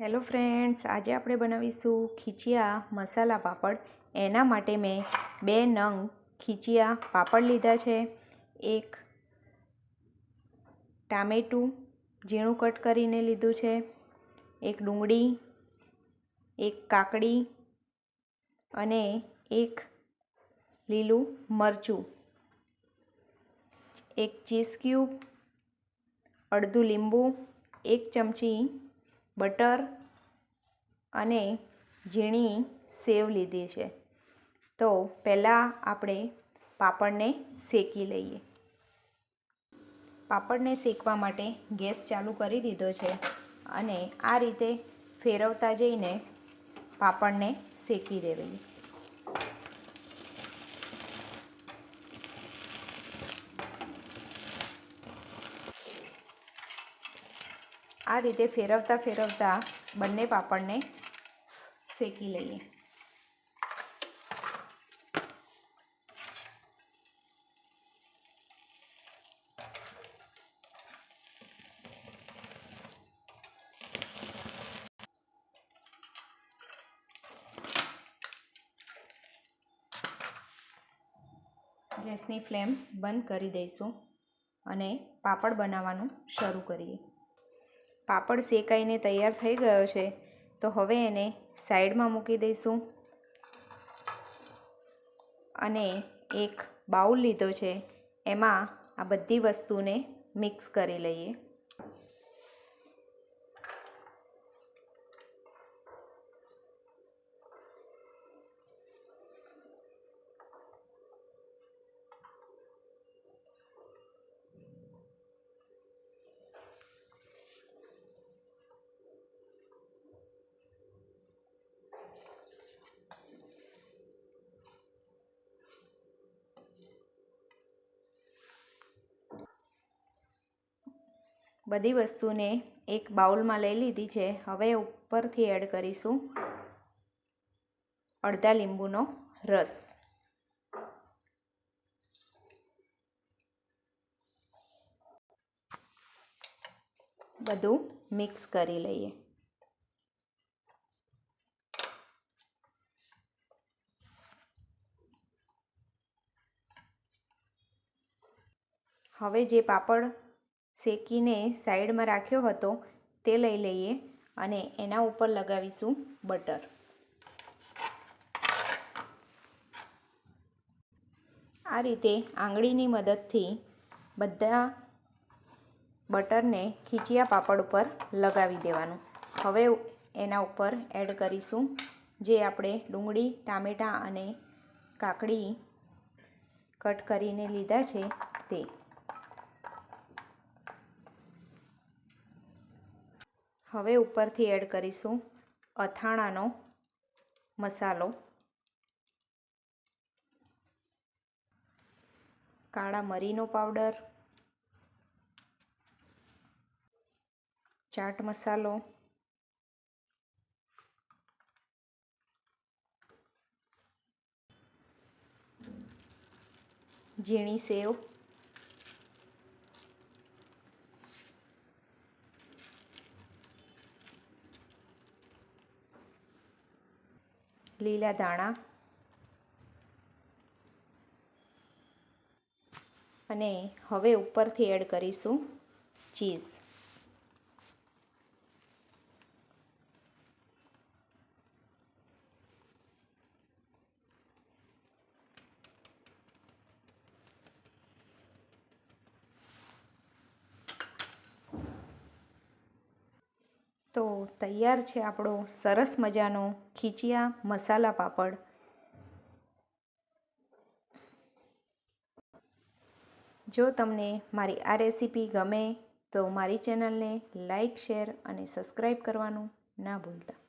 Hello friends, આજે આપણે બનાવીશું ખીચિયા મસાલા પાપડ. એના માટે મેં બે નંગ ખીચિયા પાપડ લીધા છે. એક ટામેટું ઝીણું કટ કરીને લીધું છે. એક ડુંગળી, એક કાકડી અને એક લીલું મરચું. એક ચીઝ ક્યુબ, અડધું લીંબુ, એક ચમચી બટર અને ઝીણી સેવ લીધી છે. તો પહેલાં આપણે પાપડને શેકી લઈએ. પાપડને શેકવા માટે ગેસ ચાલુ કરી દીધો છે અને આ રીતે ફેરવતા જઈને પાપડને શેકી દેવી આ રીતે ફેરવતા ફેરવતા બંને પાપડને શેકી લઈએ. ગેસની ફ્લેમ બંધ કરી દઈશું અને પાપડ બનાવવાનું શરૂ કરીએ. પાપડ શેકાઈને તૈયાર થઈ ગયો છે. તો હવે એને સાઈડમાં મૂકી દઈશું. અને એક બાઉલ લીધો છે. એમાં આ બધી વસ્તુને મિક્સ કરી લઈએ. બધી વસ્તુને એક બાઉલમાં લઈ લીધી છે. હવે ઉપરથી એડ કરીશું અડધા લીંબુનો રસ. બધું મિક્સ કરી લઈએ. હવે જે પાપડ શેકીને સાઈડમાં રાખ્યો હતો તે લઈ લઈએ અને એના ઉપર લગાવીશું બટર. આ રીતે આંગળીની મદદથી બધા બટરને ખીચિયા પાપડ ઉપર લગાવી દેવાનું. હવે એના ઉપર એડ કરીશું જે આપણે ડુંગળી, ટામેટાં અને કાકડી કટ કરીને લીધા છે તે. હવે ઉપરથી એડ કરીશું અથાણાનો મસાલો. કાળા મરીનો પાવડર. ચાટ મસાલો. ઝીણી સેવ. લીલા દાણા અને હવે ઉપરથી એડ કરીશું ચીઝ તો તૈયાર છે આપણો સરસ મજાનો ખીચિયા મસાલા પાપડ. જો તમને મારી આ રેસીપી ગમે તો મારી ચેનલને લાઇક શેર અને સબસ્ક્રાઈબ કરવાનું ના ભૂલતા.